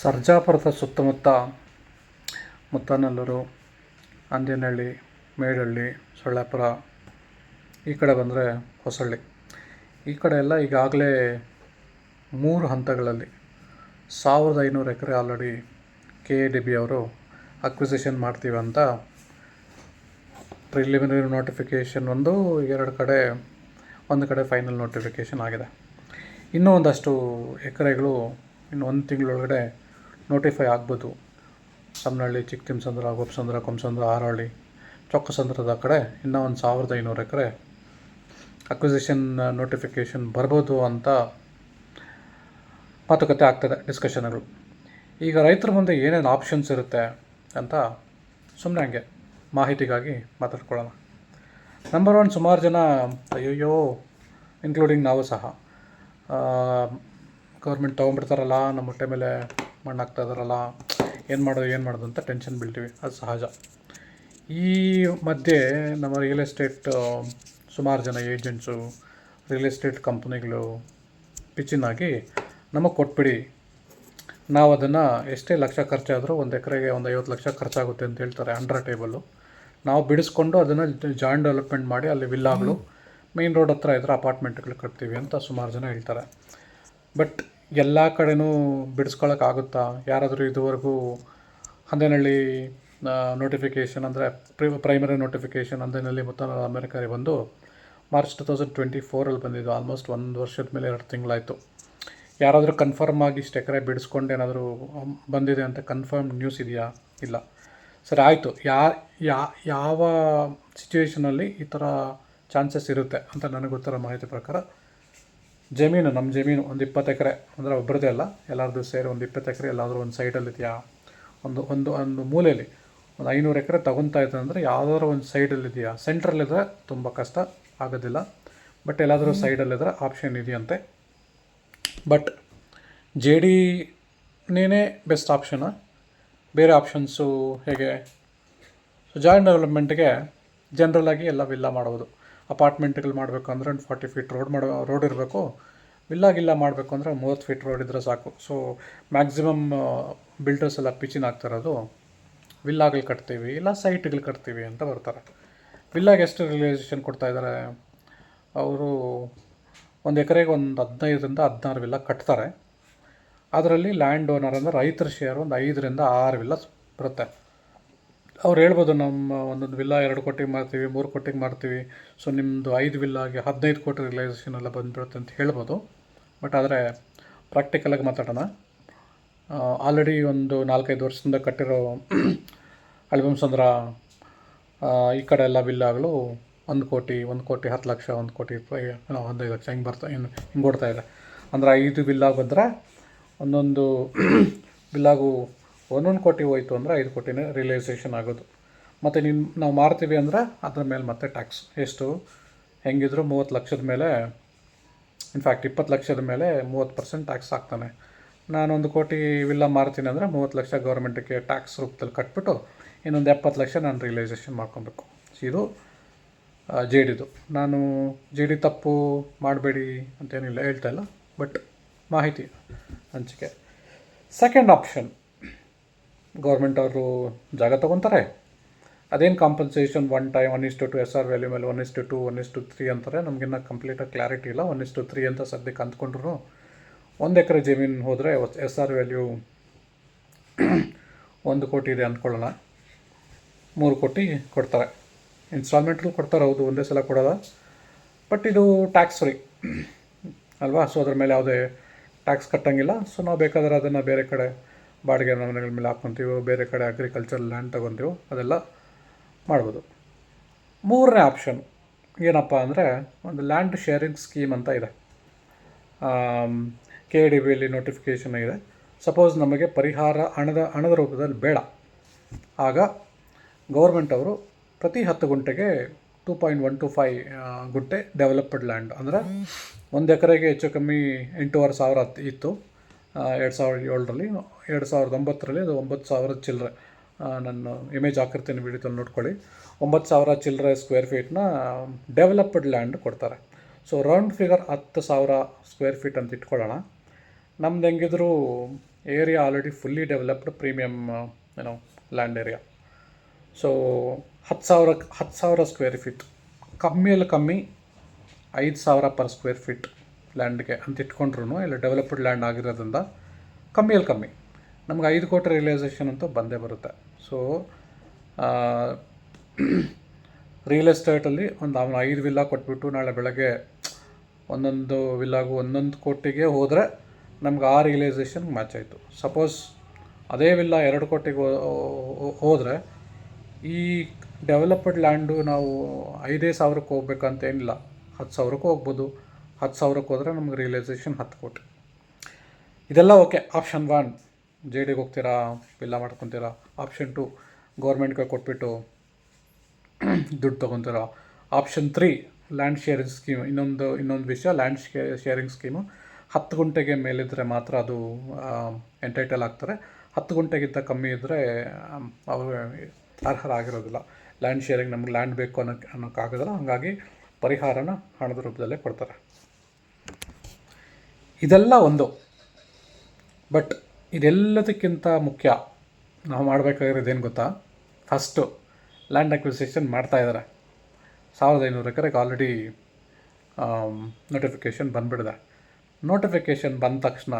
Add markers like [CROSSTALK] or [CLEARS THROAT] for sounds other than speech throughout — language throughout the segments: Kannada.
ಸರ್ಜಾಪುರದ ಸುತ್ತಮುತ್ತ ಮುತ್ತನಲ್ಲೂರು, ಅಂಜನಹಳ್ಳಿ, ಮೇಡಳ್ಳಿ, ಸೊಳ್ಳಾಪುರ, ಈ ಕಡೆ ಬಂದರೆ ಹೊಸಳ್ಳಿ. ಈ ಕಡೆ ಎಲ್ಲ ಈಗಾಗಲೇ ಮೂರು ಹಂತಗಳಲ್ಲಿ ಸಾವಿರದ ಐನೂರು ಎಕರೆ already K A D B ಅವರು ಅಕ್ವಿಸಿಷನ್ ಮಾಡ್ತೀವಿ ಅಂತ ಪ್ರಿಲಿಮಿನರಿ ನೋಟಿಫಿಕೇಷನ್ ಒಂದು, ಎರಡು ಕಡೆ, ಒಂದು ಕಡೆ ಫೈನಲ್ ನೋಟಿಫಿಕೇಷನ್ ಆಗಿದೆ. ಇನ್ನೂ ಒಂದಷ್ಟು ಎಕರೆಗಳು ಇನ್ನು ಒಂದು ತಿಂಗಳೊಳಗಡೆ ನೋಟಿಫೈ ಆಗ್ಬೋದು. ಸಮ್ನಹಳ್ಳಿ ಚಿಕ್ಕತಿಮ್ಸಂದ್ರ ಗೊಬ್ಸಂದ್ರ ಕೊಂಸಂದ್ರ ಆರಹಳ್ಳಿ ಚೊಕ್ಕಸಂದ್ರದ ಕಡೆ ಇನ್ನೂ ಒಂದು ಸಾವಿರದ ಐನೂರು ಎಕರೆ ಅಕ್ವಿಸಿಷನ್ ನೋಟಿಫಿಕೇಷನ್ ಬರ್ಬೋದು ಅಂತ ಮಾತುಕತೆ ಆಗ್ತದೆ ಡಿಸ್ಕಷನ್ಗಳು ಈಗ ರೈತರ ಮುಂದೆ ಏನೇನು ಆಪ್ಷನ್ಸ್ ಇರುತ್ತೆ ಅಂತ ಸುಮ್ಮನೆ ಹಂಗೆ ಮಾಹಿತಿಗಾಗಿ ಮಾತಾಡ್ಕೊಳ್ಳೋಣ. ನಂಬರ್ ಒನ್ ಸುಮಾರು ಜನ ಅಯ್ಯೋ ಇನ್ಕ್ಲೂಡಿಂಗ್ ನಾವು ಸಹ ಗೌರ್ಮೆಂಟ್ ತೊಗೊಂಡ್ಬಿಡ್ತಾರಲ್ಲ, ನಮ್ಮ ಹೊಟ್ಟೆ ಮೇಲೆ ಮಣ್ಣು ಹಾಕ್ತಾ ಇದಾರಲ್ಲ ಏನು ಮಾಡೋದು ಏನು ಮಾಡೋದು ಅಂತ ಟೆನ್ಷನ್ ಬೀಳ್ತೀವಿ. ಅದು ಸಹಜ. ಈ ಮಧ್ಯೆ ನಮ್ಮ ರಿಯಲ್ ಎಸ್ಟೇಟ್ ಸುಮಾರು ಜನ ಏಜೆಂಟ್ಸು ರಿಯಲ್ ಎಸ್ಟೇಟ್ ಕಂಪ್ನಿಗಳು ಪಿಚ್ಚಿನಾಗಿ ನಮಗೆ ಕೊಟ್ಬಿಡಿ. ನಾವು ಅದನ್ನು ಎಷ್ಟೇ ಲಕ್ಷ ಖರ್ಚಾದರೂ ಒಂದು ಎಕರೆಗೆ ಒಂದು ಐವತ್ತು ಲಕ್ಷ ಖರ್ಚಾಗುತ್ತೆ ಅಂತ ಹೇಳ್ತಾರೆ ಅಂಡ್ರ ಟೇಬಲ್ಲು ನಾವು ಬಿಡಿಸ್ಕೊಂಡು ಅದನ್ನು ಜಾಯಿಂಟ್ ಡೆವಲಪ್ಮೆಂಟ್ ಮಾಡಿ ಅಲ್ಲಿ ವಿಲ್ಲಾಗಳು ಮೇನ್ ರೋಡ್ ಹತ್ರ ಇದ್ರೆ ಅಪಾರ್ಟ್ಮೆಂಟ್ಗಳು ಕಟ್ತೀವಿ ಅಂತ ಸುಮಾರು ಜನ ಹೇಳ್ತಾರೆ. ಬಟ್ ಎಲ್ಲ ಕಡೆನೂ ಬಿಡಿಸ್ಕೊಳಕ್ಕಾಗುತ್ತಾ ಯಾರಾದರೂ ಇದುವರೆಗೂ ಹಂದೇನಹಳ್ಳಿ ನೋಟಿಫಿಕೇಷನ್ ಅಂದರೆ ಪ್ರಿ ಪ್ರೈಮರಿ ನೋಟಿಫಿಕೇಷನ್ ಹಂದೇನಹಳ್ಳಿ ಮತ್ತು ಅಮೆರಿಕಾರಿ ಬಂದು ಮಾರ್ಚ್ ಟು ತೌಸಂಡ್ ಟ್ವೆಂಟಿ ಫೋರಲ್ಲಿ ಬಂದಿದ್ದು. ಆಲ್ಮೋಸ್ಟ್ ಒಂದು ವರ್ಷದ ಮೇಲೆ ಎರಡು ತಿಂಗಳಾಯಿತು. ಯಾರಾದರೂ ಕನ್ಫರ್ಮ್ ಆಗಿ ಇಷ್ಟು ಎಕರೆ ಬಿಡಿಸ್ಕೊಂಡು ಏನಾದರೂ ಬಂದಿದೆ ಅಂತ ಕನ್ಫರ್ಮ್ ನ್ಯೂಸ್ ಇದೆಯಾ? ಇಲ್ಲ. ಸರಿ, ಆಯಿತು. ಯಾ ಯಾ, ಯಾವ ಸಿಚುವೇಷನಲ್ಲಿ ಈ ಥರ ಚಾನ್ಸಸ್ ಇರುತ್ತೆ ಅಂತ ನನಗೆ ಗೊತ್ತಿರೋ ಮಾಹಿತಿ ಪ್ರಕಾರ ಜಮೀನು ನಮ್ಮ ಜಮೀನು ಒಂದು ಇಪ್ಪತ್ತು ಎಕರೆ ಅಂದರೆ ಒಬ್ಬರದೇ ಅಲ್ಲ ಎಲ್ಲರದ್ದು ಸೇರಿ ಒಂದು ಇಪ್ಪತ್ತು ಎಕರೆ ಎಲ್ಲಾದರೂ ಒಂದು ಸೈಡಲ್ಲಿ ಇದೆಯಾ? ಒಂದು ಒಂದು ಒಂದು ಮೂಲೆಯಲ್ಲಿ ಒಂದು ಐನೂರು ಎಕರೆ ತಗೊತಾ ಇದೆ ಅಂದರೆ ಯಾವುದಾದ್ರೂ ಒಂದು ಸೈಡಲ್ಲಿ ಇದೆಯಾ? ಸೆಂಟ್ರಲ್ಲಿದ್ದರೆ ತುಂಬ ಕಷ್ಟ ಆಗೋದಿಲ್ಲ. ಬಟ್ ಎಲ್ಲಾದರೂ ಸೈಡಲ್ಲಿದ್ದರೆ ಆಪ್ಷನ್ ಇದೆಯಂತೆ. ಬಟ್ ಜೆ ಡಿನೇ ಬೆಸ್ಟ್ ಆಪ್ಷನ್ ಬೇರೆ ಆಪ್ಷನ್ಸು ಹೇಗೆ? ಸೊ ಜಾಯಿಂಟ್ ಡೆವಲಪ್ಮೆಂಟ್ಗೆ ಜನರಲ್ಲಾಗಿ ಎಲ್ಲ ವಿಲ್ಲ ಮಾಡ್ಬೋದು. ಅಪಾರ್ಟ್ಮೆಂಟ್ಗಳು ಮಾಡಬೇಕು ಅಂದರೆ ಒಂದು ಫಾರ್ಟಿ ಫೀಟ್ ರೋಡ್ ಮಾಡೋ, ರೋಡ್ ಇರಬೇಕು. ವಿಲ್ಲಾಗಿಲ್ಲ ಮಾಡಬೇಕು ಅಂದರೆ ಮೂವತ್ತು ಫೀಟ್ ರೋಡ್ ಇದ್ದರೆ ಸಾಕು. ಸೊ ಮ್ಯಾಕ್ಸಿಮಮ್ ಬಿಲ್ಡರ್ಸ್ ಎಲ್ಲ ಪಿಚಿನ್ ಆಗ್ತಿರೋದು ವಿಲ್ಲಾಗಳು ಕಟ್ತೀವಿ, ಇಲ್ಲ ಸೈಟ್ಗಳು ಕಟ್ತೀವಿ ಅಂತ ಬರ್ತಾರೆ. ವಿಲ್ಲಾಗೆ ಎಷ್ಟು ರಿಯಲೈಸೇಷನ್ ಕೊಡ್ತಾ ಇದ್ದಾರೆ ಅವರು ಒಂದು ಎಕರೆಗೆ ಒಂದು ಹದಿನೈದರಿಂದ ಹದಿನಾರು ವಿಲ್ಲ ಕಟ್ತಾರೆ. ಅದರಲ್ಲಿ ಲ್ಯಾಂಡ್ ಓನರ್ ಅಂದರೆ ರೈತರ ಶೇರ್ ಒಂದು ಐದರಿಂದ ಆರು ವಿಲ್ಲ ಬರುತ್ತೆ. ಅವ್ರು ಹೇಳ್ಬೋದು, ನಮ್ಮ ಒಂದೊಂದು ವಿಲ್ಲ ಎರಡು ಕೋಟಿಗೆ ಮಾರ್ತೀವಿ, ಮೂರು ಕೋಟಿಗೆ ಮಾರ್ತೀವಿ. ಸೊ ನಿಮ್ಮದು ಐದು ವಿಲ್ಲಾಗೆ ಹದಿನೈದು ಕೋಟಿ ರಿಲೈಸೇಷನ್ ಎಲ್ಲ ಬಂದುಬಿಡುತ್ತೆ ಅಂತ ಹೇಳ್ಬೋದು. ಬಟ್ ಆದರೆ ಪ್ರಾಕ್ಟಿಕಲಾಗಿ ಮಾತಾಡೋಣ. ಆಲ್ರೆಡಿ ಒಂದು ನಾಲ್ಕೈದು ವರ್ಷದಿಂದ ಕಟ್ಟಿರೋ [CLEARS THROAT] ಅಳಿಬಂಸಂದ್ರ ಈ ಕಡೆ ಎಲ್ಲ ವಿಲ್ಲಾಗಳು ಒಂದು ಕೋಟಿ ಒಂದು ಕೋಟಿ ಹತ್ತು ಲಕ್ಷ, ಒಂದು ಕೋಟಿ ರೂಪಾಯಿ ಹದಿನೈದು ಲಕ್ಷ ಹಿಂಗೆ ಬರ್ತಾ, ಏನು, ಹಿಂಗೆ ಓಡ್ತಾ ಇದೆ. ಅಂದರೆ ಐದು ವಿಲ್ಲ ಬಂದರೆ, ಒಂದೊಂದು [CLEARS THROAT] ವಿಲ್ಲಾಗೂ ಒಂದೊಂದು ಕೋಟಿ ಹೋಯ್ತು ಅಂದರೆ ಐದು ಕೋಟಿನೇ ರಿಯಲೈಸೇಷನ್ ಆಗೋದು. ಮತ್ತು ನಿನ್ನ ನಾವು ಮಾರ್ತೀವಿ ಅಂದರೆ ಅದ್ರ ಮೇಲೆ ಮತ್ತೆ ಟ್ಯಾಕ್ಸ್ ಎಷ್ಟು? ಹೆಂಗಿದ್ರು ಮೂವತ್ತು ಲಕ್ಷದ ಮೇಲೆ ಇನ್ಫ್ಯಾಕ್ಟ್ ಇಪ್ಪತ್ತು ಲಕ್ಷದ ಮೇಲೆ ಮೂವತ್ತು ಪರ್ಸೆಂಟ್ ಟ್ಯಾಕ್ಸ್ ಹಾಕ್ತಾನೆ ನಾನೊಂದು ಕೋಟಿ ವಿಲ್ಲ ಮಾರ್ತೀನಿ ಅಂದರೆ ಮೂವತ್ತು ಲಕ್ಷ ಗೌರ್ಮೆಂಟಿಗೆ ಟ್ಯಾಕ್ಸ್ ರೂಪದಲ್ಲಿ ಕಟ್ಬಿಟ್ಟು ಇನ್ನೊಂದು ಎಪ್ಪತ್ತು ಲಕ್ಷ ನಾನು ರಿಯಲೈಸೇಷನ್ ಮಾಡ್ಕೊಬೇಕು. ಇದು ಜೆ ಡಿದು ನಾನು ಜೆ ಡಿ ತಪ್ಪು ಮಾಡಬೇಡಿ ಅಂತೇನಿಲ್ಲ ಹೇಳ್ತಾ ಇಲ್ಲ ಬಟ್ ಮಾಹಿತಿ ಹಂಚಿಕೆ. ಸೆಕೆಂಡ್ ಆಪ್ಷನ್ ಗೌರ್ಮೆಂಟ್ ಅವರು ಜಾಗ ತೊಗೊತಾರೆ. ಅದೇನು compensation one time one is to S R value ಮೇಲೆ one is to two one is to three ಅಂತಾರೆ. ನಮಗಿನ್ನ ಕಂಪ್ಲೀಟಾಗಿ ಕ್ಲಾರಿಟಿ ಇಲ್ಲ. ಒನ್ ಇಸ್ ಟು ತ್ರೀ ಅಂತ ಸದ್ಯಕ್ಕೆ ಅಂದ್ಕೊಂಡ್ರು ಒಂದು ಎಕರೆ ಜಮೀನು ಹೋದರೆ ಎಸ್ ಆರ್ ವ್ಯಾಲ್ಯೂ ಒಂದು ಕೋಟಿ ಇದೆ ಅಂದ್ಕೊಳ್ಳೋಣ. ಮೂರು ಕೋಟಿ ಕೊಡ್ತಾರೆ. ಇನ್ಸ್ಟಾಲ್ಮೆಂಟ್ಲು ಕೊಡ್ತಾರೆ, ಹೌದು, ಒಂದೇ ಸಲ ಕೊಡೋಲ್ಲ. ಬಟ್ ಇದು ಟ್ಯಾಕ್ಸ್ ಫ್ರೀ ಅಲ್ವಾ? ಸೊ ಅದ್ರ ಮೇಲೆ ಯಾವುದೇ ಟ್ಯಾಕ್ಸ್ ಕಟ್ಟಂಗಿಲ್ಲ. ಸೊ ನಾವು ಬೇಕಾದ್ರೆ ಅದನ್ನು ಬೇರೆ ಕಡೆ ಬಾಡಿಗೆ ಮನೆಗಳ ಮೇಲೆ ಹಾಕ್ಕೊತೀವೋ, ಬೇರೆ ಕಡೆ ಅಗ್ರಿಕಲ್ಚರ್ ಲ್ಯಾಂಡ್ ತೊಗೊತೀವೋ, ಅದೆಲ್ಲ ಮಾಡ್ಬೋದು. ಮೂರನೇ ಆಪ್ಷನ್ ಏನಪ್ಪ ಅಂದರೆ ಒಂದು ಲ್ಯಾಂಡ್ ಶೇರಿಂಗ್ ಸ್ಕೀಮ್ ಅಂತ ಇದೆ. ಕೆ ಡಿ ಬಿಯಲ್ಲಿ ನೋಟಿಫಿಕೇಷನ್ ಇದೆ. ಸಪೋಸ್ ನಮಗೆ ಪರಿಹಾರ ಹಣದ ಹಣದ ರೂಪದಲ್ಲಿ ಬೇಡ. ಆಗ ಗೌರ್ಮೆಂಟ್ ಅವರು ಪ್ರತಿ ಹತ್ತು ಗುಂಟೆಗೆ two point one two five ಗುಂಟೆ ಡೆವಲಪ್ಡ್ ಲ್ಯಾಂಡ್ ಅಂದರೆ ಒಂದು ಎಕರೆಗೆ ಹೆಚ್ಚು ಕಮ್ಮಿ ಎಂಟೂವರೆ ಸಾವಿರ ಇತ್ತು. ಎರಡು ಸಾವಿರದ ಏಳರಲ್ಲಿ, ಎರಡು ಸಾವಿರದ ಒಂಬತ್ತರಲ್ಲಿ ಅದು ಒಂಬತ್ತು ಸಾವಿರ ಚಿಲ್ಲರೆ. ನಾನು ಇಮೇಜ್ ಹಾಕಿರ್ತೀನಿ ವಿಡಿಯೋದಲ್ಲಿ ನೋಡ್ಕೊಳ್ಳಿ. ಒಂಬತ್ತು ಸಾವಿರ ಚಿಲ್ಲರೆ ಸ್ಕ್ವೇರ್ ಫೀಟ್ನ ಡೆವಲಪ್ಡ್ ಲ್ಯಾಂಡ್ ಕೊಡ್ತಾರೆ. ಸೊ ರೌಂಡ್ ಫಿಗರ್ ಹತ್ತು ಸಾವಿರ ಸ್ಕ್ವೇರ್ ಫೀಟ್ ಅಂತ ಇಟ್ಕೊಳ್ಳೋಣ. ನಮ್ದು ಹೆಂಗಿದ್ರು area already fully developed premium ಏನೋ ಲ್ಯಾಂಡ್ ಏರಿಯಾ ಸೊ ಹತ್ತು ಸಾವಿರ ಹತ್ತು ಸಾವಿರ ಸ್ಕ್ವೇರ್ ಫೀಟ್ ಕಮ್ಮಿಯಲ್ಲಿ ಕಮ್ಮಿ ಐದು ಸಾವಿರ ಪರ್ ಸ್ಕ್ವೇರ್ ಫೀಟ್ ಲ್ಯಾಂಡ್ಗೆ ಅಂತ ಇಟ್ಕೊಂಡ್ರು ಇಲ್ಲ ಡೆವಲಪ್ಡ್ ಲ್ಯಾಂಡ್ ಆಗಿರೋದ್ರಿಂದ ಕಮ್ಮಿಯಲ್ಲಿ ಕಮ್ಮಿ. ನಮ್ಗೆ ಐದು ಕೋಟಿ ರಿಯಲೈಸೇಷನ್ ಅಂತೂ ಬಂದೇ ಬರುತ್ತೆ. ಸೊ ರಿಯಲ್ ಎಸ್ಟೇಟಲ್ಲಿ ಒಂದು ಅವನು ಐದು ವಿಲ್ಲಾ ಕೊಟ್ಬಿಟ್ಟು ನಾಳೆ ಬೆಳಗ್ಗೆ ಒಂದೊಂದು ವಿಲ್ಲಾಗೂ ಒಂದೊಂದು ಕೋಟಿಗೆ ಹೋದರೆ ನಮ್ಗೆ ಆ ರಿಯಲೈಸೇಷನ್ ಮ್ಯಾಚ್ ಆಯಿತು. ಸಪೋಸ್ ಅದೇ ವಿಲ್ಲಾ ಎರಡು ಕೋಟಿಗೆ ಹೋದರೆ ಈ ಡೆವಲಪ್ಡ್ ಲ್ಯಾಂಡು ನಾವು ಐದೇ ಸಾವಿರಕ್ಕೆ ಹೋಗ್ಬೇಕಂತೇನಿಲ್ಲ ಹತ್ತು ಸಾವಿರಕ್ಕೂ ಹೋಗ್ಬೋದು. ಹತ್ತು ಸಾವಿರಕ್ಕೆ ಹೋದರೆ ನಮ್ಗೆ ರಿಯಲೈಸೇಷನ್ ಹತ್ತು ಕೋಟಿ. ಇದೆಲ್ಲ ಓಕೆ ಆಪ್ಷನ್ ಒನ್ ಜೆ ಡಿಗೆ ಹೋಗ್ತೀರಾ ಇಲ್ಲ ಮಾಡ್ಕೊತೀರಾ ಆಪ್ಷನ್ ಟು ಗೌರ್ಮೆಂಟ್ಗೆ ಕೊಟ್ಬಿಟ್ಟು [CLEARS THROAT] ದುಡ್ಡು ತೊಗೊತೀರಾ. Option three land sharing scheme ಇನ್ನೊಂದು ಇನ್ನೊಂದು ವಿಷಯ ಲ್ಯಾಂಡ್ ಶೇರಿಂಗ್ ಸ್ಕೀಮು ಹತ್ತು ಗುಂಟೆಗೆ ಮೇಲಿದ್ದರೆ ಮಾತ್ರ ಅದು ಎಂಟೈಟಲ್ ಆಗ್ತಾರೆ. ಹತ್ತು ಗುಂಟೆಗಿಂತ ಕಮ್ಮಿ ಇದ್ದರೆ ಅವರು ಅರ್ಹರಾಗಿರೋದಿಲ್ಲ. ಲ್ಯಾಂಡ್ ಶೇರಿಂಗ್ ನಮ್ಗೆ ಲ್ಯಾಂಡ್ ಬೇಕು ಅನ್ನೋಕ್ಕೆ ಅನ್ನೋಕ್ಕಾಗೋದಿಲ್ಲ ಹಾಗಾಗಿ ಪರಿಹಾರನ ಹಣದ ರೂಪದಲ್ಲೇ ಕೊಡ್ತಾರೆ. ಇದೆಲ್ಲ ಒಂದು. ಬಟ್ ಇದೆಲ್ಲದಕ್ಕಿಂತ ಮುಖ್ಯ ನಾವು ಮಾಡಬೇಕಾಗಿರೋದು ಏನು ಗೊತ್ತಾ? ಫಸ್ಟು ಲ್ಯಾಂಡ್ ಅಕ್ವಿಸೇಷನ್ ಮಾಡ್ತಾ ಇದ್ದಾರೆ ಸಾವಿರದ ಐನೂರು ಎಕರೆಗೆ ಆಲ್ರೆಡಿ ನೋಟಿಫಿಕೇಷನ್ ಬಂದ್ಬಿಡಿದೆ ನೋಟಿಫಿಕೇಷನ್ ಬಂದ ತಕ್ಷಣ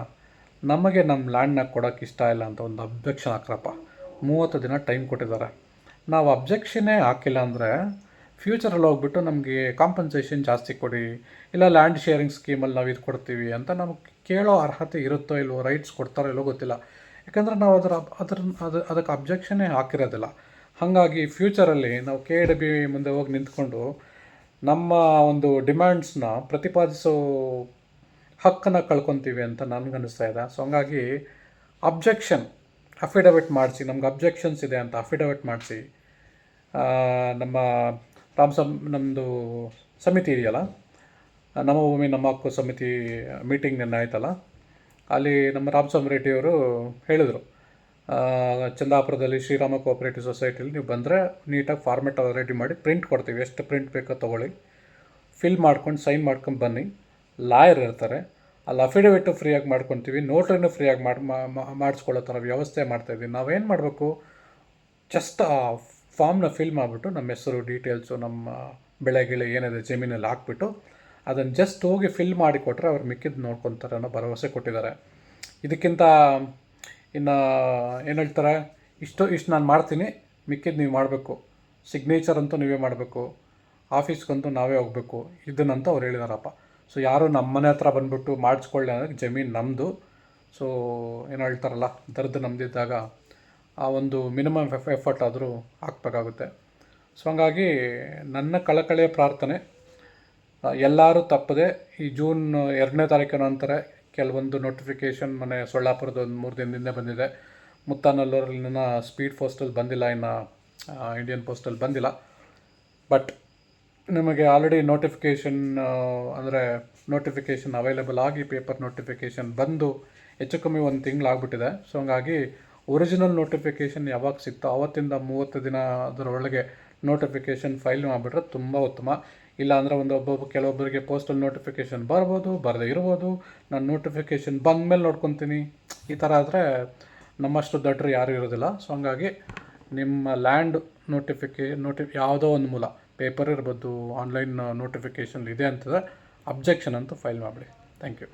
ನಮಗೆ ನಮ್ಮ ಲ್ಯಾಂಡ್ನ ಕೊಡೋಕ್ಕೆ ಇಷ್ಟ ಇಲ್ಲ ಅಂತ ಒಂದು ಅಬ್ಜೆಕ್ಷನ್ ಹಾಕ್ರಪ್ಪ. ಮೂವತ್ತು ದಿನ ಟೈಮ್ ಕೊಟ್ಟಿದ್ದಾರೆ. ನಾವು ಅಬ್ಜೆಕ್ಷನ್ನೇ ಹಾಕಿಲ್ಲ ಅಂದರೆ ಫ್ಯೂಚರಲ್ಲಿ ಹೋಗ್ಬಿಟ್ಟು ನಮಗೆ ಕಾಂಪನ್ಸೇಷನ್ ಜಾಸ್ತಿ ಕೊಡಿ, ಇಲ್ಲ ಲ್ಯಾಂಡ್ ಶೇರಿಂಗ್ ಸ್ಕೀಮಲ್ಲಿ ನಾವು ಇದು ಕೊಡ್ತೀವಿ ಅಂತ ನಮಗೆ ಕೇಳೋ ಅರ್ಹತೆ ಇರುತ್ತೋ ಇಲ್ವೋ ರೈಟ್ಸ್ ಕೊಡ್ತಾರೋ ಇಲ್ಲೋ ಗೊತ್ತಿಲ್ಲ. ಯಾಕಂದರೆ ನಾವು ಅದರ ಅದ್ರ, ಅದು, ಅದಕ್ಕೆ ಅಬ್ಜೆಕ್ಷನ್ನೇ ಹಾಕಿರೋದಿಲ್ಲ. ಹಾಗಾಗಿ ಫ್ಯೂಚರಲ್ಲಿ ನಾವು ಕೆ ಡಿ ಬಿ ಮುಂದೆ ಹೋಗಿ ನಿಂತ್ಕೊಂಡು ನಮ್ಮ ಒಂದು ಡಿಮ್ಯಾಂಡ್ಸ್ನ ಪ್ರತಿಪಾದಿಸೋ ಹಕ್ಕನ್ನು ಕಳ್ಕೊತೀವಿ ಅಂತ ನನಗನ್ನಿಸ್ತಾ ಇದೆ. ಸೊ ಹಂಗಾಗಿ ಅಬ್ಜೆಕ್ಷನ್ ಅಫಿಡವಿಟ್ ಮಾಡಿಸಿ, ನಮ್ಗೆ ಅಬ್ಜೆಕ್ಷನ್ಸ್ ಇದೆ ಅಂತ ಅಫಿಡವಿಟ್ ಮಾಡಿಸಿ ನಮ್ಮ ರಾಮ್ಸಮ್ ನಮ್ಮದು ಸಮಿತಿ ಇದೆಯಲ್ಲ? ನಮ್ಮ ಭೂಮಿ, ನಮ್ಮ ಹಕ್ಕು ಸಮಿತಿ ಮೀಟಿಂಗ್ ನಿನ್ನೆ ಆಯ್ತಲ್ಲ? ಅಲ್ಲಿ ನಮ್ಮ ರಾಮಸ್ವಾಮಿ ರೆಡ್ಡಿಯವರು ಹೇಳಿದರು. ಚಂದಾಪುರದಲ್ಲಿ ಶ್ರೀರಾಮ ಕೋಆಪರೇಟಿವ್ ಸೊಸೈಟಿಲಿ ನೀವು ಬಂದರೆ ನೀಟಾಗಿ ಫಾರ್ಮೆಟ್ ರೆಡಿ ಮಾಡಿ ಪ್ರಿಂಟ್ ಕೊಡ್ತೀವಿ. ಎಷ್ಟು ಪ್ರಿಂಟ್ ಬೇಕೋ ತೊಗೊಳ್ಳಿ. ಫಿಲ್ ಮಾಡ್ಕೊಂಡು ಸೈನ್ ಮಾಡ್ಕೊಂಡು ಬನ್ನಿ. ಲಾಯರ್ ಇರ್ತಾರೆ. ಅಲ್ಲಿ ಅಫಿಡವಿಟು ಫ್ರೀಯಾಗಿ ಮಾಡ್ಕೊತೀವಿ. ನೋಟ್ರಿನೂ ಫ್ರೀಯಾಗಿ ಮಾಡಿ ಮಾಡಿಸ್ಕೊಳ್ಳೋ ಥರ ವ್ಯವಸ್ಥೆ ಮಾಡ್ತಾಯಿದ್ವಿ ನಾವೇನು ಮಾಡಬೇಕು? ಜಸ್ಟ್ ಫಾರ್ಮ್ನ ಫಿಲ್ ಮಾಡಿಬಿಟ್ಟು ನಮ್ಮ ಹೆಸರು ಡೀಟೇಲ್ಸು ನಮ್ಮ ಬೆಳೆ, ಗಿಳೆ ಏನಿದೆ ಜಮೀನಲ್ಲಿ ಹಾಕ್ಬಿಟ್ಟು ಅದನ್ನು ಜಸ್ಟ್ ಹೋಗಿ ಫಿಲ್ ಮಾಡಿ ಕೊಟ್ಟರೆ ಅವ್ರು ಮಿಕ್ಕಿದ್ದು ನೋಡ್ಕೊತಾರೆ ಅನ್ನೋ ಭರವಸೆ ಕೊಟ್ಟಿದ್ದಾರೆ. ಇದಕ್ಕಿಂತ ಇನ್ನು ಏನು ಹೇಳ್ತಾರೆ, ಇಷ್ಟು ಇಷ್ಟು ನಾನು ಮಾಡ್ತೀನಿ, ಮಿಕ್ಕಿದ್ದು ನೀವು ಮಾಡಬೇಕು. ಸಿಗ್ನೇಚರ್ ಅಂತೂ ನೀವೇ ಮಾಡಬೇಕು. ಆಫೀಸ್ಗಂತೂ ನಾವೇ ಹೋಗಬೇಕು. ಇದನ್ನಂತೂ ಅವ್ರು ಹೇಳಿದಾರಪ್ಪ. ಸೊ ಯಾರು ನಮ್ಮ ಮನೆ ಹತ್ರ ಬಂದುಬಿಟ್ಟು ಮಾಡಿಸ್ಕೊಳ್ಳಿ ಅಂದರೆ ಜಮೀನು ನಮ್ಮದು ಸೊ ಏನು ಹೇಳ್ತಾರಲ್ಲ, ದರ್ದು ನಮ್ಮದಿದ್ದಾಗ ಆ ಒಂದು ಮಿನಿಮಮ್ ಎಫ್, ಎಫರ್ಟ್ ಆದರೂ ಹಾಕ್ಬೇಕಾಗುತ್ತೆ. ಸೊ ಹಂಗಾಗಿ ನನ್ನ ಕಳಕಳಿಯ ಪ್ರಾರ್ಥನೆ ಎಲ್ಲರೂ ತಪ್ಪದೆ ಈ ಜೂನ್ ಎರಡನೇ ತಾರೀಕಿನ ನಂತರ ಕೆಲವೊಂದು ನೋಟಿಫಿಕೇಷನ್ ಮನೆ ಸೊಳ್ಳಾಪುರದ ಒಂದು ಮೂರು ದಿನದಿಂದ ಬಂದಿದೆ. ಮುತ್ತಾನಲ್ಲೂರಲ್ಲಿನ ಸ್ಪೀಡ್ ಪೋಸ್ಟಲ್ಲಿ ಬಂದಿಲ್ಲ, ಇನ್ನು ಇಂಡಿಯನ್ ಪೋಸ್ಟಲ್ಲಿ ಬಂದಿಲ್ಲ. ಬಟ್ ನಿಮಗೆ ಆಲ್ರೆಡಿ ನೋಟಿಫಿಕೇಷನ್ ಅಂದರೆ ನೋಟಿಫಿಕೇಷನ್ ಅವೈಲೇಬಲ್ ಆಗಿ ಪೇಪರ್ ನೋಟಿಫಿಕೇಷನ್ ಬಂದು ಹೆಚ್ಚು ಕಮ್ಮಿ ಒಂದು ತಿಂಗಳಾಗ್ಬಿಟ್ಟಿದೆ ಸೊ ಹಂಗಾಗಿ ಒರಿಜಿನಲ್ ನೋಟಿಫಿಕೇಷನ್ ಯಾವಾಗ ಸಿಗ್ತೋ ಅವತ್ತಿಂದ ಮೂವತ್ತು ದಿನ ಅದರೊಳಗೆ ನೋಟಿಫಿಕೇಷನ್ ಫೈಲ್ ಮಾಡಿಬಿಟ್ರೆ ತುಂಬ ಉತ್ತಮ. ಇಲ್ಲ ಅಂದರೆ ಒಂದು ಒಬ್ಬೊಬ್ಬ ಕೆಲವೊಬ್ಬರಿಗೆ ಪೋಸ್ಟಲ್ ನೋಟಿಫಿಕೇಷನ್ ಬರ್ಬೋದು, ಬರದೇ ಇರ್ಬೋದು. ನಾನು ನೋಟಿಫಿಕೇಷನ್ ಬಂದ ಮೇಲೆ ನೋಡ್ಕೊತೀನಿ. ಈ ಥರ ಆದರೆ ನಮ್ಮಷ್ಟು ದಡ್ರು ಯಾರೂ ಇರೋದಿಲ್ಲ. ಸೊ ಹಂಗಾಗಿ ನಿಮ್ಮ ಲ್ಯಾಂಡ್ ನೋಟಿಫಿಕೇ ನೋಟಿ ಯಾವುದೋ ಒಂದು ಮೂಲ. ಪೇಪರ್ ಇರ್ಬೋದು ಆನ್ಲೈನ್ ನೋಟಿಫಿಕೇಷನ್ ಇದೆ ಅಂತಂದರೆ ಅಬ್ಜೆಕ್ಷನ್ ಅಂತ ಫೈಲ್ ಮಾಡಿಬಿಡಿ. Thank you